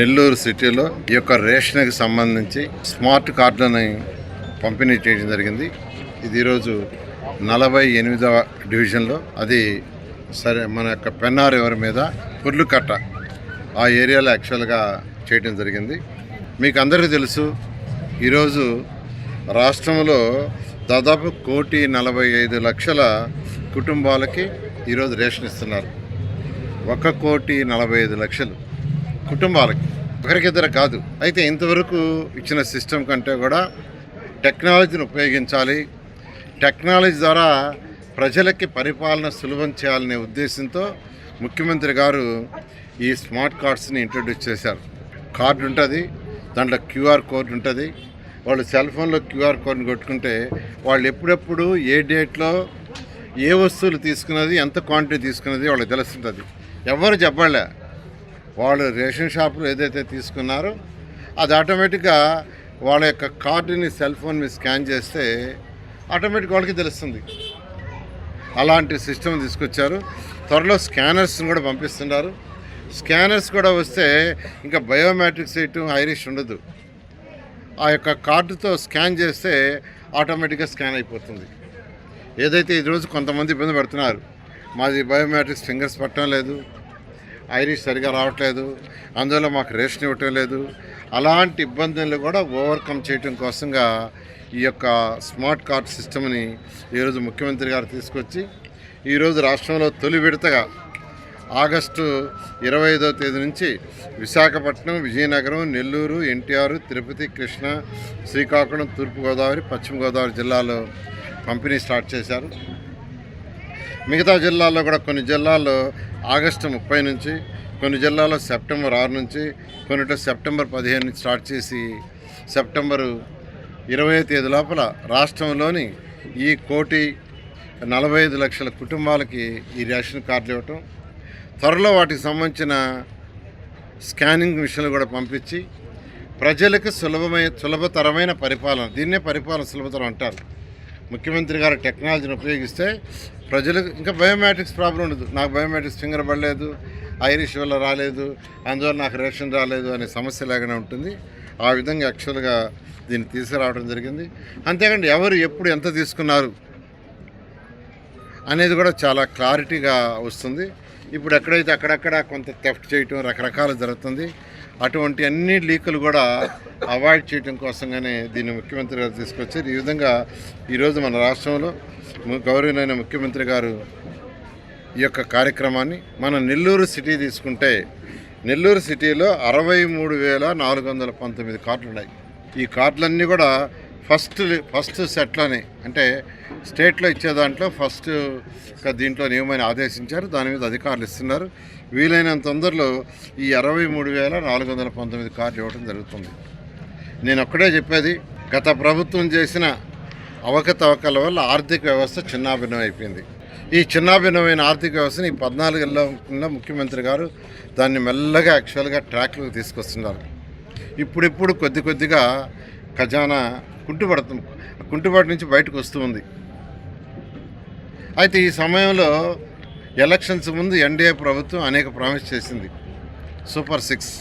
నెల్లూరు సిటీలో ఈ యొక్క రేషన్కి సంబంధించి స్మార్ట్ కార్డులని పంపిణీ చేయడం జరిగింది. ఇది ఈరోజు నలభై ఎనిమిదవ డివిజన్లో. అది సరే మన యొక్క పెన్నార్ ఎవరి మీద? పుర్లుకట్ట. ఆ ఏరియాలో యాక్చువల్గా చేయడం జరిగింది. మీకు అందరికీ తెలుసు ఈరోజు రాష్ట్రంలో దాదాపు కోటి నలభై ఐదు లక్షల కుటుంబాలకి ఈరోజు రేషన్ ఇస్తున్నారు. ఒక కోటి నలభై ఐదు లక్షలు కుటుంబాలకి. ఒకరికిద్దరు కాదు. అయితే ఇంతవరకు ఇచ్చిన సిస్టమ్ కంటే కూడా టెక్నాలజీని ఉపయోగించాలి. టెక్నాలజీ ద్వారా ప్రజలకి పరిపాలన సులభం చేయాలనే ఉద్దేశంతో ముఖ్యమంత్రి గారు ఈ స్మార్ట్ కార్డ్స్ని ఇంట్రడ్యూస్ చేశారు. కార్డు ఉంటుంది దాంట్లో క్యూఆర్ కోడ్ ఉంటుంది. వాళ్ళు సెల్ ఫోన్లో క్యూఆర్ కోడ్ని కొట్టుకుంటే వాళ్ళు ఎప్పుడెప్పుడు ఏ డేట్లో ఏ వస్తువులు తీసుకున్నది ఎంత క్వాంటిటీ తీసుకున్నది వాళ్ళకి తెలుస్తుంటుంది. ఎవరు చెప్పలే? వాళ్ళు రేషన్ షాపులో ఏదైతే తీసుకున్నారో అది ఆటోమేటిక్గా వాళ్ళ యొక్క కార్డుని సెల్ ఫోన్ మీద స్కాన్ చేస్తే ఆటోమేటిక్ వాళ్ళకి తెలుస్తుంది. అలాంటి సిస్టమ్ తీసుకొచ్చారు. త్వరలో స్కానర్స్ని కూడా పంపిస్తున్నారు. స్కానర్స్ కూడా వస్తే ఇంకా బయోమెట్రిక్స్ చేయటం ఐరిష్ ఉండదు. ఆ యొక్క కార్డుతో స్కాన్ చేస్తే ఆటోమేటిక్గా స్కాన్ అయిపోతుంది. ఏదైతే ఈరోజు కొంతమంది ఇబ్బంది పడుతున్నారు మాది బయోమెట్రిక్స్ ఫింగర్స్ పట్టడం లేదు. ఐరిష్ సరిగా రావట్లేదు. అందువల్ల మాకు రేషన్ ఇవ్వటం లేదు. అలాంటి ఇబ్బందులు కూడా ఓవర్కమ్ చేయటం కోసంగా ఈ యొక్క స్మార్ట్ కార్డ్ సిస్టమ్ని ఈరోజు ముఖ్యమంత్రి గారు తీసుకొచ్చి ఈరోజు రాష్ట్రంలో తొలి విడతగా ఆగస్టు ఇరవై ఐదో తేదీ నుంచి విశాఖపట్నం విజయనగరం నెల్లూరు ఎన్టీఆర్ తిరుపతి కృష్ణ శ్రీకాకుళం తూర్పుగోదావరి పశ్చిమ గోదావరి జిల్లాలో పంపిణీ స్టార్ట్ చేశారు. మిగతా జిల్లాల్లో కూడా కొన్ని జిల్లాల్లో ఆగస్టు ముప్పై నుంచి కొన్ని జిల్లాలో సెప్టెంబర్ ఆరు నుంచి కొన్నిట సెప్టెంబర్ పదిహేను నుంచి స్టార్ట్ చేసి సెప్టెంబరు ఇరవై తేదీ లోపల రాష్ట్రంలోని ఈ కోటి నలభై ఐదు లక్షల కుటుంబాలకి ఈ రేషన్ కార్డులు ఇవ్వటం త్వరలో వాటికి సంబంధించిన స్కానింగ్ మిషన్లు కూడా పంపించి ప్రజలకు సులభమైన సులభతరమైన పరిపాలన దీన్నే పరిపాలన సులభతరం అంటారు. ముఖ్యమంత్రి గారు టెక్నాలజీని ఉపయోగిస్తే ప్రజలకు ఇంకా బయోమెట్రిక్స్ ప్రాబ్లం ఉండదు. నాకు బయోమెట్రిక్స్ ఫింగర్ పడలేదు ఐరిష్ వల్ల రాలేదు అందువల్ల నాకు రేషన్ రాలేదు అనే సమస్య లేకుండా ఉంటుంది. ఆ విధంగా యాక్చువల్గా దీన్ని తీసుకురావడం జరిగింది. అంతేకాండి ఎవరు ఎప్పుడు ఎంత తీసుకున్నారు అనేది కూడా చాలా క్లారిటీగా వస్తుంది. ఇప్పుడు ఎక్కడైతే అక్కడక్కడ కొంత థెఫ్ట్ చేయటం రకరకాలు జరుగుతుంది. అటువంటి అన్ని లీకులు కూడా అవాయిడ్ చేయడం కోసంగానే దీన్ని ముఖ్యమంత్రి గారు తీసుకొచ్చారు. ఈ విధంగా ఈరోజు మన రాష్ట్రంలో గౌరవనైన ముఖ్యమంత్రి గారు ఈ యొక్క కార్యక్రమాన్ని మన నెల్లూరు సిటీ తీసుకుంటే నెల్లూరు సిటీలో అరవై మూడు వేల నాలుగు వందల పంతొమ్మిది కార్డులు ఉన్నాయి ఈ కార్డులన్నీ కూడా ఫస్ట్ ఫస్ట్ సెట్లోనే అంటే స్టేట్లో ఇచ్చే దాంట్లో ఫస్ట్ దీంట్లో నియమని ఆదేశించారు దాని మీద అధికారులు ఇస్తున్నారు. వీలైనంత తొందరలో ఈ అరవై మూడు వేల నాలుగు వందల పంతొమ్మిది కార్లు ఇవ్వడం జరుగుతుంది. నేను ఒక్కడే చెప్పేది గత ప్రభుత్వం చేసిన అవకతవకల వల్ల ఆర్థిక వ్యవస్థ చిన్నాభిన్నం అయిపోయింది. ఈ చిన్నాభిన్నమైన ఆర్థిక వ్యవస్థని ఈ పద్నాలుగులో ముఖ్యమంత్రి గారు దాన్ని మెల్లగా యాక్చువల్గా ట్రాక్లోకి తీసుకొస్తున్నారు. ఇప్పుడిప్పుడు కొద్ది కొద్దిగా ఖజానా కుంటుపడుతుంది కుంటుబాటు నుంచి బయటకు వస్తూ ఉంది. అయితే ఈ సమయంలో ఎలక్షన్స్ ముందు ఎన్డీఏ ప్రభుత్వం అనేక ప్రామిస్ చేసింది. Super six.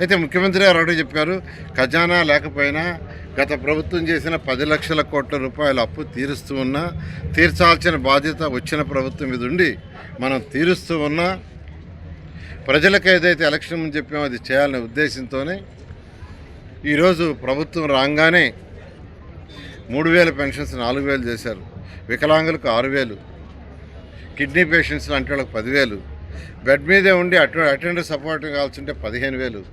అయితే ముఖ్యమంత్రి గారు ఒకటే చెప్పారు ఖజానా లేకపోయినా గత ప్రభుత్వం చేసిన పది లక్షల కోట్ల రూపాయల అప్పు తీరుస్తూ ఉన్నా తీర్చాల్సిన బాధ్యత వచ్చిన ప్రభుత్వం మీద ఉండి మనం తీరుస్తూ ఉన్నా ప్రజలకు ఏదైతే ఎలక్షన్ ముందు చెప్పామో అది చేయాలనే ఉద్దేశంతోనే ఈరోజు ప్రభుత్వం రాగానే మూడు వేల పెన్షన్స్ నాలుగు వేలు చేశారు. వికలాంగులకు ఆరు వేలు కిడ్నీ పేషెంట్స్ అంటే వాళ్ళకి పదివేలు బెడ్ మీదే ఉండి అటు అటెండర్ సపోర్ట్ కావాల్సి ఉంటే పదిహేను వేలు.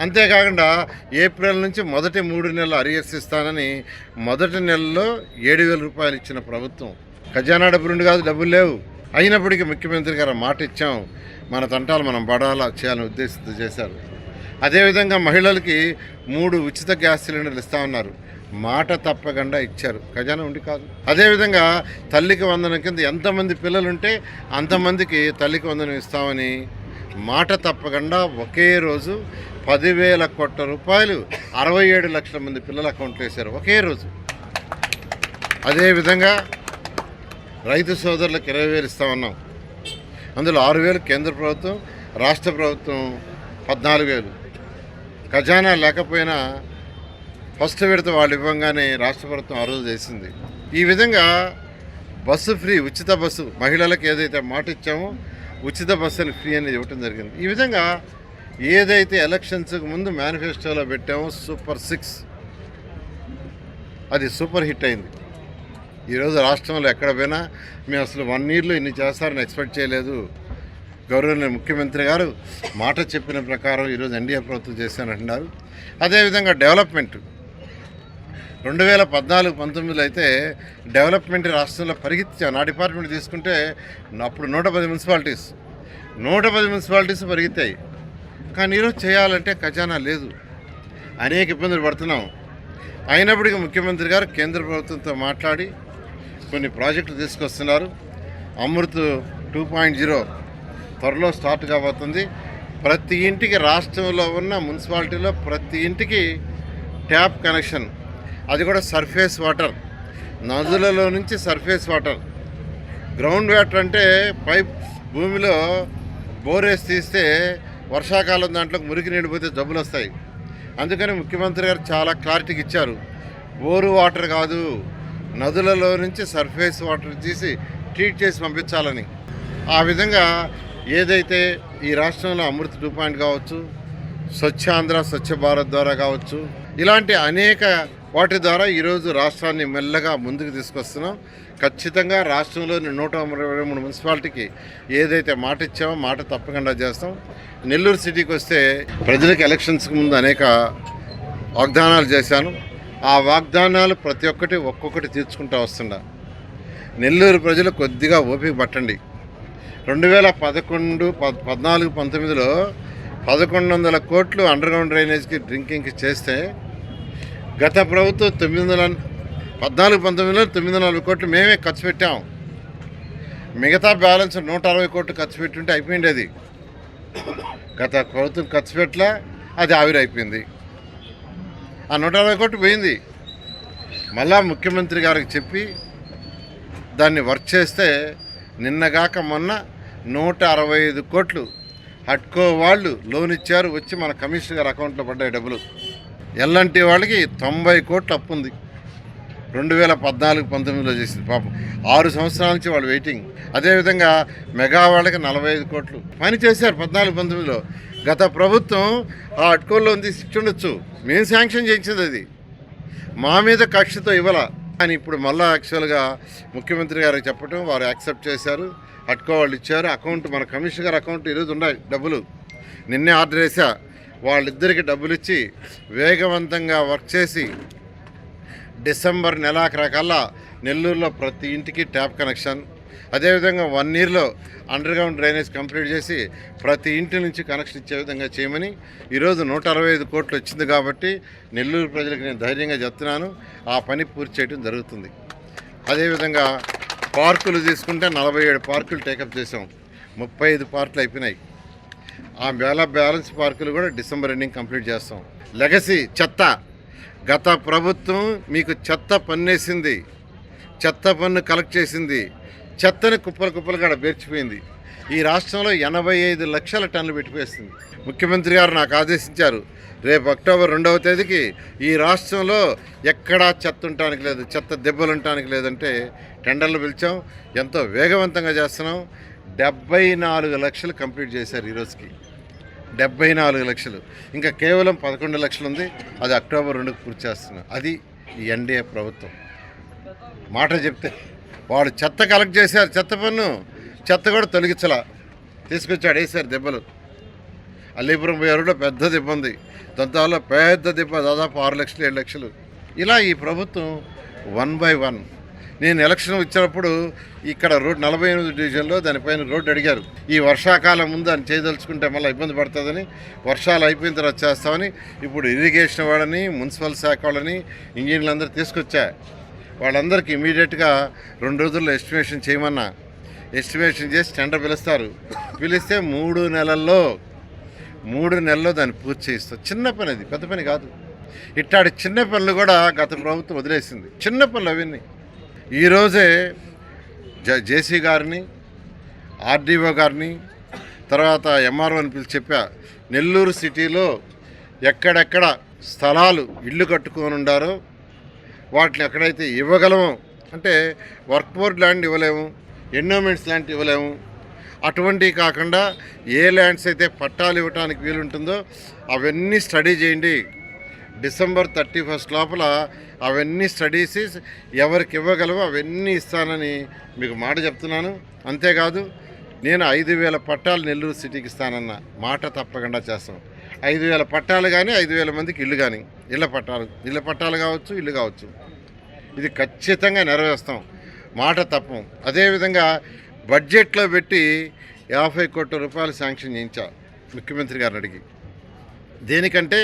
అంతేకాకుండా ఏప్రిల్ నుంచి మొదటి మూడు నెలలు అరియర్స్ ఇస్తానని మొదటి నెలలో ఏడు వేల రూపాయలు ఇచ్చిన ప్రభుత్వం. ఖజానా డబ్బు నుండి కాదు డబ్బులు లేవు. అయినప్పటికీ ముఖ్యమంత్రి గారు మాట ఇచ్చాం. మన తంటాలు మనం పడాలా చేయాలని ఉద్దేశంతో చేశారు. అదేవిధంగా మహిళలకి మూడు ఉచిత గ్యాస్ సిలిండర్లు ఇస్తా ఉన్నారు. మాట తప్పకుండా ఇచ్చారు. ఖజానా ఉండి కాదు. అదేవిధంగా తల్లికి వందనం కింద ఎంతమంది పిల్లలు ఉంటే అంతమందికి తల్లికి వందనం ఇస్తామని మాట తప్పకుండా ఒకే రోజు పదివేల కోట్ల రూపాయలు అరవై ఏడు లక్షల మంది పిల్లల అకౌంట్లో వేశారు. ఒకే రోజు. అదేవిధంగా రైతు సోదరులకు ఇరవై వేలు ఇస్తామన్నాం అందులో ఆరు వేలు కేంద్ర ప్రభుత్వం రాష్ట్ర ప్రభుత్వం పద్నాలుగు వేలు. ఖజానా లేకపోయినా ఫస్ట్ విడత వాళ్ళు ఇవ్వగానే రాష్ట్ర ప్రభుత్వం ఆ రోజు చేసింది. ఈ విధంగా బస్సు ఫ్రీ ఉచిత బస్సు మహిళలకు ఏదైతే మాట ఇచ్చామో ఉచిత బస్సులు ఫ్రీ అనేది ఇవ్వటం జరిగింది. ఈ విధంగా ఏదైతే ఎలక్షన్స్కి ముందు మేనిఫెస్టోలో పెట్టామో సూపర్ సిక్స్ అది సూపర్ హిట్ అయింది. ఈరోజు రాష్ట్రంలో ఎక్కడ పోయినా మేము అసలు వన్ ఇయర్లో ఇన్ని చేస్తారని ఎక్స్పెక్ట్ చేయలేదు. గౌరవనీయ ముఖ్యమంత్రి గారు మాట చెప్పిన ప్రకారం ఈరోజు ఎన్డీఏ ప్రభుత్వం చేశానంటున్నారు అదేవిధంగా డెవలప్మెంట్. రెండు వేల పద్నాలుగు పంతొమ్మిదిలో అయితే డెవలప్మెంట్ రాష్ట్రంలో పరిగెత్తించాం నా డిపార్ట్మెంట్ తీసుకుంటే అప్పుడు నూట పది మున్సిపాలిటీస్ నూట పది మున్సిపాలిటీస్ పరిగెత్తాయి. కానీ ఈరోజు చేయాలంటే ఖజానా లేదు. అనేక ఇబ్బందులు పడుతున్నాం. అయినప్పటికీ ముఖ్యమంత్రి గారు కేంద్ర ప్రభుత్వంతో మాట్లాడి కొన్ని ప్రాజెక్టులు తీసుకొస్తున్నారు. అమృత్ టూ పాయింట్ జీరో త్వరలో స్టార్ట్ కాబోతుంది. ప్రతి ఇంటికి రాష్ట్రంలో ఉన్న మున్సిపాలిటీలో ప్రతి ఇంటికి ట్యాప్ కనెక్షన్. అది కూడా సర్ఫేస్ వాటర్. నదులలో నుంచి సర్ఫేస్ వాటర్. గ్రౌండ్ వాటర్ అంటే పైప్ భూమిలో బోరేసి తీస్తే వర్షాకాలం దాంట్లో మురికి నిండిపోతే జబ్బులు వస్తాయి. అందుకని ముఖ్యమంత్రి గారు చాలా క్లారిటీకి ఇచ్చారు. బోరు వాటర్ కాదు నదులలో నుంచి సర్ఫేస్ వాటర్ తీసి ట్రీట్ చేసి పంపించాలని. ఆ విధంగా ఏదైతే ఈ రాష్ట్రంలో అమృత్ టూ పాయింట్ కావచ్చు స్వచ్ఛ ఆంధ్ర స్వచ్ఛ భారత్ ద్వారా కావచ్చు ఇలాంటి అనేక వాటి ద్వారా ఈరోజు రాష్ట్రాన్ని మెల్లగా ముందుకు తీసుకొస్తున్నాం. ఖచ్చితంగా రాష్ట్రంలోని నూట ఇరవై మూడు మున్సిపాలిటీకి ఏదైతే మాట ఇచ్చామో మాట తప్పకుండా చేస్తాం. నెల్లూరు సిటీకి వస్తే ప్రజలకు ఎలక్షన్స్కి ముందు అనేక వాగ్దానాలు చేశాను. ఆ వాగ్దానాలు ప్రతి ఒక్కటి ఒక్కొక్కటి తీర్చుకుంటూ వస్తుండ నెల్లూరు ప్రజలు కొద్దిగా ఓపిక పట్టండి. రెండు వేల పదకొండు పద్ పద్నాలుగు పంతొమ్మిదిలో పదకొండు వందల కోట్లు అండర్ గ్రౌండ్ డ్రైనేజ్కి డ్రింకింగ్కి చేస్తే గత ప్రభుత్వం తొమ్మిది వందల పద్నాలుగు పంతొమ్మిదిలో తొమ్మిది వందల నలభై కోట్లు మేమే ఖర్చు పెట్టాం. మిగతా బ్యాలెన్స్ నూట అరవై కోట్లు ఖర్చు పెట్టుంటే అయిపోయింది అది. గత ప్రభుత్వం ఖర్చు పెట్టలే అది ఆవిరైపోయింది. ఆ నూట అరవై కోట్లు పోయింది. మళ్ళా ముఖ్యమంత్రి గారికి చెప్పి దాన్ని వర్క్ చేస్తే నిన్నగాక మొన్న నూట అరవై ఐదు కోట్లు హట్కో వాళ్ళు లోన్ ఇచ్చారు వచ్చి మన కమిషనర్ గారి అకౌంట్లో పడ్డాయి డబ్బులు. ఎల్లంటి వాళ్ళకి తొంభై కోట్లు అప్పు ఉంది. రెండు వేల పద్నాలుగు పంతొమ్మిదిలో చేసింది పాపం. ఆరు సంవత్సరాల నుంచి వాళ్ళు వెయిటింగ్ అదేవిధంగా మెగా వాళ్ళకి నలభై ఐదు కోట్లు. పని చేశారు పద్నాలుగు పంతొమ్మిదిలో. గత ప్రభుత్వం ఆ అట్కోల్లో ఉంది ఉండొచ్చు మేము శాంక్షన్ చేయించింది అది. మా మీద కక్షతో ఇవ్వాల. కానీ ఇప్పుడు మళ్ళా యాక్చువల్గా ముఖ్యమంత్రి గారికి చెప్పడం వారు యాక్సెప్ట్ చేశారు. అట్కో వాళ్ళు ఇచ్చారు. అకౌంట్ మన కమిషన్ గారి అకౌంట్ ఈరోజు ఉన్నాయి డబ్బులు. నిన్నే ఆర్డర్ వేసా వాళ్ళిద్దరికి డబ్బులు ఇచ్చి వేగవంతంగా వర్క్ చేసి డిసెంబర్ నెలాఖరకల్లా నెల్లూరులో ప్రతి ఇంటికి ట్యాప్ కనెక్షన్ అదేవిధంగా వన్ ఇయర్లో అండర్ గ్రౌండ్ డ్రైనేజ్ కంప్లీట్ చేసి ప్రతి ఇంటి నుంచి కనెక్షన్ ఇచ్చే విధంగా చేయమని ఈరోజు నూట అరవై ఐదు కోట్లు వచ్చింది కాబట్టి నెల్లూరు ప్రజలకు నేను ధైర్యంగా చెప్తున్నాను. ఆ పని పూర్తి చేయడం జరుగుతుంది. అదేవిధంగా పార్కులు తీసుకుంటే నలభై ఏడు పార్కులు టేకప్ చేసాం ముప్పై ఐదు పార్కులు అయిపోయినాయి. ఆ వేల బ్యాలెన్స్ పార్కులు కూడా డిసెంబర్ ఎండింగ్ కంప్లీట్ చేస్తాం. లెగసీ చెత్త. గత ప్రభుత్వం మీకు చెత్త పన్నేసింది. చెత్త పన్ను కలెక్ట్ చేసింది. చెత్తని కుప్పలు కుప్పలు కూడా పేర్చిపోయింది. ఈ రాష్ట్రంలో ఎనభై ఐదు లక్షల టన్నులు పెట్టిపోయేస్తుంది ముఖ్యమంత్రి గారు నాకు ఆదేశించారు రేపు అక్టోబర్ రెండవ తేదీకి ఈ రాష్ట్రంలో ఎక్కడా చెత్త ఉండటానికి లేదు చెత్త దెబ్బలు ఉండటానికి లేదంటే టెండర్లు పిలిచాం ఎంతో వేగవంతంగా చేస్తున్నాం. డెబ్బై నాలుగు లక్షలు కంప్లీట్ చేశారు ఈరోజుకి డెబ్బై నాలుగు లక్షలు. ఇంకా కేవలం పదకొండు లక్షలు ఉంది అది అక్టోబర్ రెండుకు పూర్తి చేస్తున్నాం. అది ఈ ఎన్డీఏ ప్రభుత్వం. మాట చెప్తే వాడు చెత్త కలెక్ట్ చేశారు చెత్త పన్ను. చెత్త కూడా తొలగించలా. తీసుకొచ్చాడు వేసారు దెబ్బలు. అల్లీపురం పోయారులో పెద్ద దెబ్బ ఉంది. దంతాల్లో పెద్ద దెబ్బ దాదాపు ఆరు లక్షలు ఏడు లక్షలు. ఇలా ఈ ప్రభుత్వం వన్ బై వన్. నేను ఎలక్షన్ వచ్చినప్పుడు ఇక్కడ రోడ్ నలభై ఎనిమిది డివిజన్లో దానిపైన రోడ్డు అడిగారు. ఈ వర్షాకాలం ముందు అని చేయదలుచుకుంటే మళ్ళీ ఇబ్బంది పడుతుందని వర్షాలు అయిపోయిన తర్వాత చేస్తామని ఇప్పుడు ఇరిగేషన్ వాళ్ళని మున్సిపల్ శాఖ వాళ్ళని ఇంజనీర్లందరూ తీసుకొచ్చా. వాళ్ళందరికీ ఇమీడియట్గా రెండు రోజుల్లో ఎస్టిమేషన్ చేయమన్నా. ఎస్టిమేషన్ చేసి టెండర్ పిలుస్తారు. పిలిస్తే మూడు నెలల్లో మూడు నెలల్లో దాన్ని పూర్తి చేయిస్తారు. చిన్న పని అది పెద్ద పని కాదు. ఇట్లాంటి చిన్న పనులు కూడా గత ప్రభుత్వం వదిలేసింది. చిన్న పనులు అవన్నీ. ఈరోజే జ జేసీ గారిని ఆర్డీఓ గారిని తర్వాత ఎంఆర్ఓ అని పిలిచి చెప్పా నెల్లూరు సిటీలో ఎక్కడెక్కడ స్థలాలు ఇల్లు కట్టుకొని ఉండారో వాటిని ఎక్కడైతే ఇవ్వగలమో అంటే వర్క్ బోర్డ్ ల్యాండ్ ఇవ్వలేము ఎండోమెంట్స్ లాంటివి ఇవ్వలేము. అటువంటివి కాకుండా ఏ ల్యాండ్స్ అయితే పట్టాలు ఇవ్వడానికి వీలుంటుందో అవన్నీ స్టడీ చేయండి. డిసెంబర్ థర్టీ ఫస్ట్ లోపల అవన్నీ స్టడీస్ ఎవరికి ఇవ్వగలవో అవన్నీ ఇస్తానని మీకు మాట చెప్తున్నాను. అంతేకాదు నేను ఐదు వేల పట్టాలు నెల్లూరు సిటీకి ఇస్తానన్న మాట తప్పకుండా చేస్తాం ఐదు వేల పట్టాలు కానీ ఐదు వేల మందికి ఇల్లు కానీ ఇళ్ళ పట్టాలు ఇళ్ళ పట్టాలు కావచ్చు ఇల్లు కావచ్చు. ఇది ఖచ్చితంగా నెరవేరుస్తాం. మాట తప్పం. అదేవిధంగా బడ్జెట్లో పెట్టి యాభై కోట్ల రూపాయలు శాంక్షన్ చేయించా ముఖ్యమంత్రి గారిని అడిగి. దేనికంటే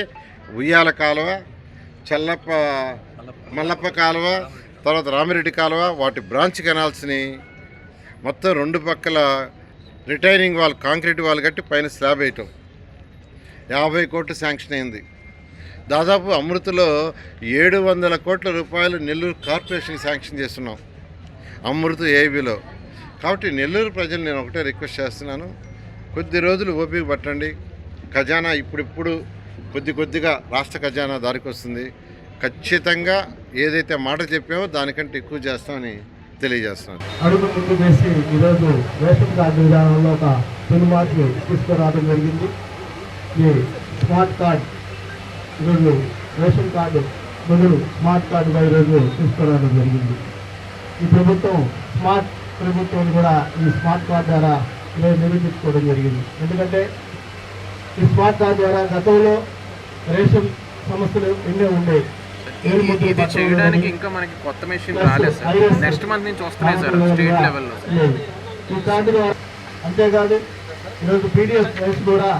ఉయ్యాల కాలువ చల్లప్ప మల్లప్ప కాలువ తర్వాత రామిరెడ్డి కాలువ వాటి బ్రాంచ్ కెనాల్స్ని మొత్తం రెండు పక్కల రిటైనింగ్ వాల్ కాంక్రీట్ వాల్ కట్టి పైన స్లాబ్ వేయటం. యాభై కోట్లు శాంక్షన్ అయింది. దాదాపు అమృతలో ఏడు వందల కోట్ల రూపాయలు నెల్లూరు కార్పొరేషన్కి శాంక్షన్ చేస్తున్నాం. అమృత ఏబీలో. కాబట్టి నెల్లూరు ప్రజలు నేను ఒకటే రిక్వెస్ట్ చేస్తున్నాను. కొద్ది రోజులు ఓపిక పట్టండి. ఖజానా ఇప్పుడిప్పుడు కొద్ది కొద్దిగా రాష్ట్ర ఖజానా దారికి వస్తుంది. ఖచ్చితంగా ఏదైతే మాట చెప్పామో దానికంటే ఎక్కువ చేస్తామని తెలియజేస్తున్నాను. అడుగు ముందు వేసి ఈరోజు రేషన్ కార్డు విధానంలో ఒక తొలి మార్పులు తీసుకురావడం జరిగింది. ఈ స్మార్ట్ కార్డ్ ఈరోజు రేషన్ కార్డు బదులు స్మార్ట్ కార్డుగా ఈరోజు తీసుకురావడం జరిగింది. ఈ ప్రభుత్వం స్మార్ట్ ప్రభుత్వం కూడా ఈ స్మార్ట్ కార్డ్ ద్వారా నిరూపించుకోవడం జరిగింది. ఎందుకంటే ఈ స్మార్ట్ కార్డ్ ద్వారా గతంలో రేషన్ సమస్యలు ఎన్నో ఉండేవి. ఇది చేయడానికి ఇంకా మనకి కొత్త మెషిన్ ప్లస్ రాలేదు సార్. ఐఎస్ నెక్స్ట్ మంత్ నుంచి వస్తున్నాయి సార్ స్టేట్ లెవెల్లో లేదు. ఈ కార్డు ద్వారా అంతేకాదు ఈరోజు పీడిఎఫ్ రైస్ కూడా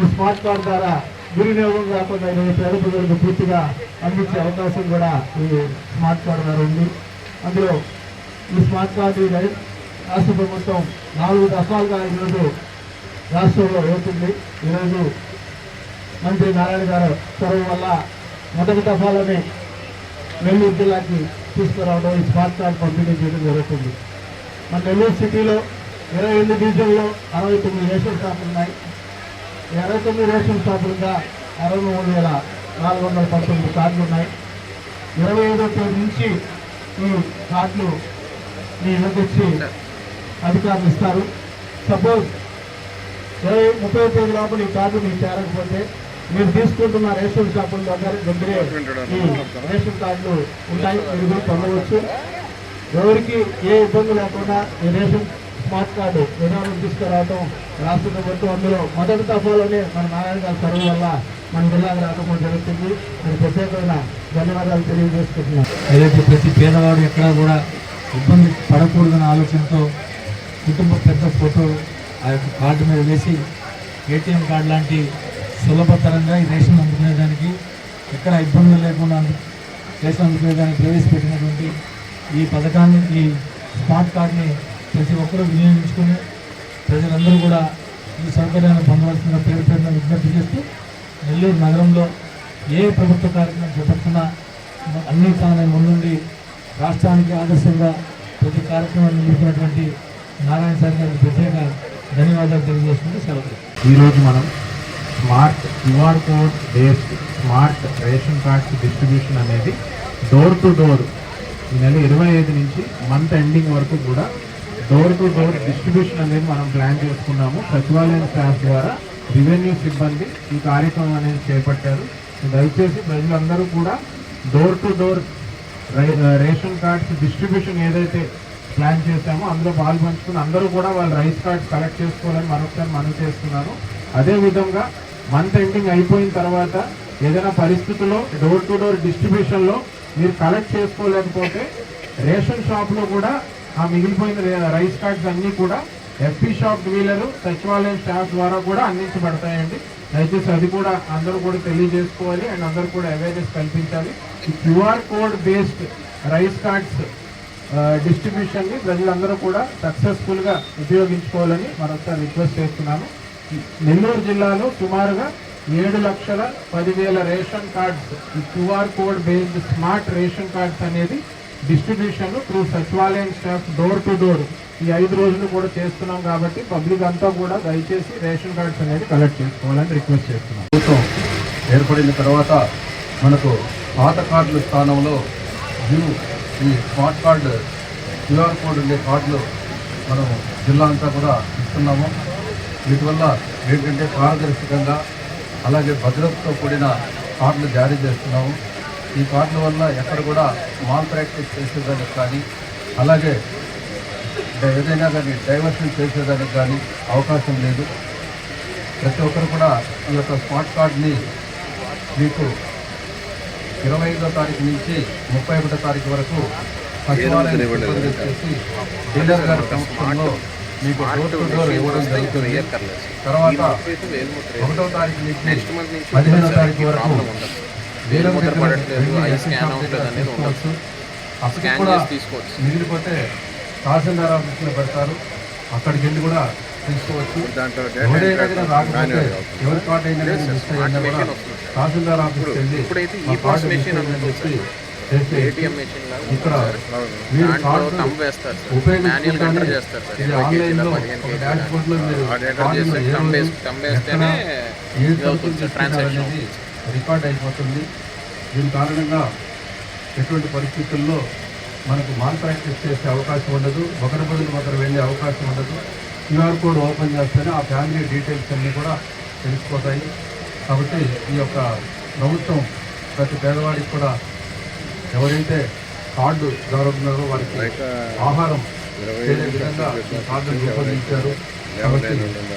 ఈ స్మార్ట్ కార్డు ద్వారా దుర్వినియోగం కాకుండా ఈరోజు పేద ప్రజలకు పూర్తిగా అందించే అవకాశం కూడా ఈ స్మార్ట్ కార్డు ద్వారా ఉంది. అందులో ఈ స్మార్ట్ కార్డు రాష్ట్ర ప్రభుత్వం నాలుగు దఫాలుగా ఈరోజు రాష్ట్రంలో అవుతుంది ఈరోజు మంత్రి నారాయణ గారు చొరవ వల్ల మొదటి దఫాలోనే నెల్లూరు జిల్లాకి తీసుకురావడం ఈ స్మార్ట్ కార్డు పంపిణీ చేయడం జరుగుతుంది. మన నెల్లూరు సిటీలో ఇరవై ఎనిమిది డివిజన్లో అరవై తొమ్మిది రేషన్ షాపులు ఉన్నాయి. ఇరవై తొమ్మిది రేషన్ షాపులుగా అరవై మూడు వేల నాలుగు వందల పంతొమ్మిది కార్డులు ఉన్నాయి. ఇరవై ఐదో తేదీ నుంచి ఈ కార్డులు మీ ఇళ్ళకి వచ్చి అధికారులు ఇస్తారు. సపోజ్ ఇరవై ముప్పై తేదీ లోపల ఈ కార్డు మీకు చేరకపోతే మీరు తీసుకుంటున్న రేషన్ షాపుల దగ్గర దగ్గరే ఈ రేషన్ కార్డులు ఉంటాయి. మీరు కూడా పొందవచ్చు. ఎవరికి ఏ ఇబ్బంది లేకుండా ఈ రేషన్ స్మార్ట్ కార్డు విధానం తీసుకురావటం రాష్ట్ర ప్రభుత్వం అందులో మొదటి దఫాలోనే మన నారాయణ గారి చదువు వల్ల మన జిల్లాకు రాకపోవడం జరుగుతుంది. నేను ప్రత్యేకమైన ధన్యవాదాలు తెలియజేసుకుంటున్నాను. ఏదైతే ప్రతి పేదవాడు ఎక్కడా కూడా ఇబ్బంది పడకూడదనే ఆలోచనతో కుటుంబ పెద్ద ఫోటో ఆ యొక్క కార్డు మీద వేసి ఏటీఎం కార్డు లాంటి సులభతరంగా ఈ రేషన్ అందుకునేదానికి ఎక్కడ ఇబ్బందులు లేకుండా రేషన్ అందుకునేదానికి ప్రవేశపెట్టినటువంటి ఈ పథకాన్ని ఈ స్మార్ట్ కార్డ్ని ప్రతి ఒక్కరూ వినియోగించుకొని ప్రజలందరూ కూడా ఈ సౌకర్యాన్ని పొందవలసిన పేరు పేరున విజ్ఞప్తి చేస్తూ నెల్లూరు నగరంలో ఏ ప్రభుత్వ కార్యక్రమం చేపడుతున్నా అన్ని తానే ముందుండి రాష్ట్రానికి ఆదర్శంగా ప్రతి కార్యక్రమాన్ని నిలిపినటువంటి నారాయణ సార్ గారికి ప్రత్యేక ధన్యవాదాలు తెలియజేసుకుంటూ సెలవు. ఈరోజు మనం smart QR code based smart ration cards distribution అనేది డోర్ టు డోర్ ఈ నెల ఇరవై ఐదు నుంచి మంత్ ఎండింగ్ వరకు కూడా డోర్ టు డోర్ డిస్ట్రిబ్యూషన్ అనేది మనం ప్లాన్ చేసుకున్నాము. సచివాలయం స్టాఫ్ ద్వారా రెవెన్యూ సిబ్బంది ఈ కార్యక్రమం అనేది చేపట్టారు. దయచేసి ప్రజలందరూ కూడా door to door ration cards distribution ఏదైతే ప్లాన్ చేశామో అందులో పాల్పంచుకుని అందరూ కూడా వాళ్ళు రైస్ కార్డ్స్ కలెక్ట్ చేసుకోవాలని మరొకసారి మనం చేస్తున్నాను. అదేవిధంగా మంత్ ఎండింగ్ అయిపోయిన తర్వాత ఏదైనా పరిస్థితుల్లో డోర్ టు డోర్ డిస్ట్రిబ్యూషన్లో మీరు కలెక్ట్ చేసుకోలేకపోతే రేషన్ షాప్లో కూడా ఆ మిగిలిపోయిన రైస్ కార్డ్స్ అన్నీ కూడా ఎఫ్పీ షాప్ వీలరు సచివాలయం స్టాఫ్ ద్వారా కూడా అందించబడతాయండి. దయచేసి అది కూడా అందరూ కూడా తెలియజేసుకోవాలి అండ్ అందరూ కూడా అవేర్నెస్ కల్పించాలి. ఈ QR code based rice cards డిస్ట్రిబ్యూషన్ని ప్రజలందరూ కూడా సక్సెస్ఫుల్గా ఉపయోగించుకోవాలని మరొకసారి రిక్వెస్ట్ చేస్తున్నాను. నెల్లూరు జిల్లాలో సుమారుగా ఏడు లక్షల పదివేల రేషన్ కార్డ్స్ ఈ QR code based smart ration cards అనేది distribution through Sachivalayam staff door to door ఈ ఐదు రోజులు కూడా చేస్తున్నాం కాబట్టి పబ్లిక్ అంతా కూడా దయచేసి రేషన్ కార్డ్స్ అనేది కలెక్ట్ చేసుకోవాలని రిక్వెస్ట్ చేస్తున్నాం. ప్రభుత్వం ఏర్పడిన తర్వాత మనకు పాత కార్డుల స్థానంలో న్యూ ఈ స్మార్ట్ కార్డు క్యూఆర్ కోడ్ ఉండే కార్డులు మనం జిల్లా అంతా కూడా ఇస్తున్నాము. వీటి వల్ల ఏంటంటే పారదర్శకంగా అలాగే భద్రతతో కూడిన కార్డులు జారీ చేస్తున్నాము. ఈ కార్డుల వల్ల ఎక్కడ కూడా మాల్ ప్రాక్టీస్ చేసేదానికి కానీ అలాగే ఏదైనా కానీ డైవర్షన్ చేసేదానికి కానీ అవకాశం లేదు. ప్రతి ఒక్కరు కూడా ఈ యొక్క స్మార్ట్ కార్డ్ని మీకు ఇరవై ఐదో తారీఖు నుంచి ముప్పై ఒకటో తారీఖు వరకు వచ్చేసి డీలర్ గారి సంస్థల్లో మీకు డోర్ టు డోర్ ఇవ్వడం జరుగుతుంది. తర్వాత ఒకటో తారీఖు నుంచి పదిహేనో తారీఖు వరకు డీలర్ దగ్గర తీసుకోవచ్చు. మిగిలిపోతే తహసీల్దార్ ఆఫీస్లో పెడతారు. అక్కడికి వెళ్ళి కూడా తీసుకోవచ్చు. డేటా కానీ రాకపోతే ఎవరి కార్డు అయినా తహసీల్దార్ ఆఫీస్కి వెళ్ళి చెప్పి ఇక్కడ మీరు ఉపయోగించుకుంటానే ఇది ఆన్లైన్లో ఒక డాష్ బోర్డ్లో మీరు ఏ అనేది రికార్డ్ అయిపోతుంది. దీని కారణంగా ఎటువంటి పరిస్థితుల్లో మనకు ప్రాక్టీస్ చేసే అవకాశం ఉండదు. ఒకరి బదులు ఒకరు వెళ్ళే అవకాశం ఉండదు. క్యూఆర్ కోడ్ ఓపెన్ చేస్తేనే ఆ ఫ్యామిలీ డీటెయిల్స్ అన్నీ కూడా తెలిసిపోతాయి. కాబట్టి ఈ యొక్క ప్రభుత్వం ప్రతి పేదవాడికి కూడా ఎవరైతే కార్డు ద్వారా వారికి ఆహారం చేరే విధంగా ఈ కార్డును రూపొందించారు. కాబట్టి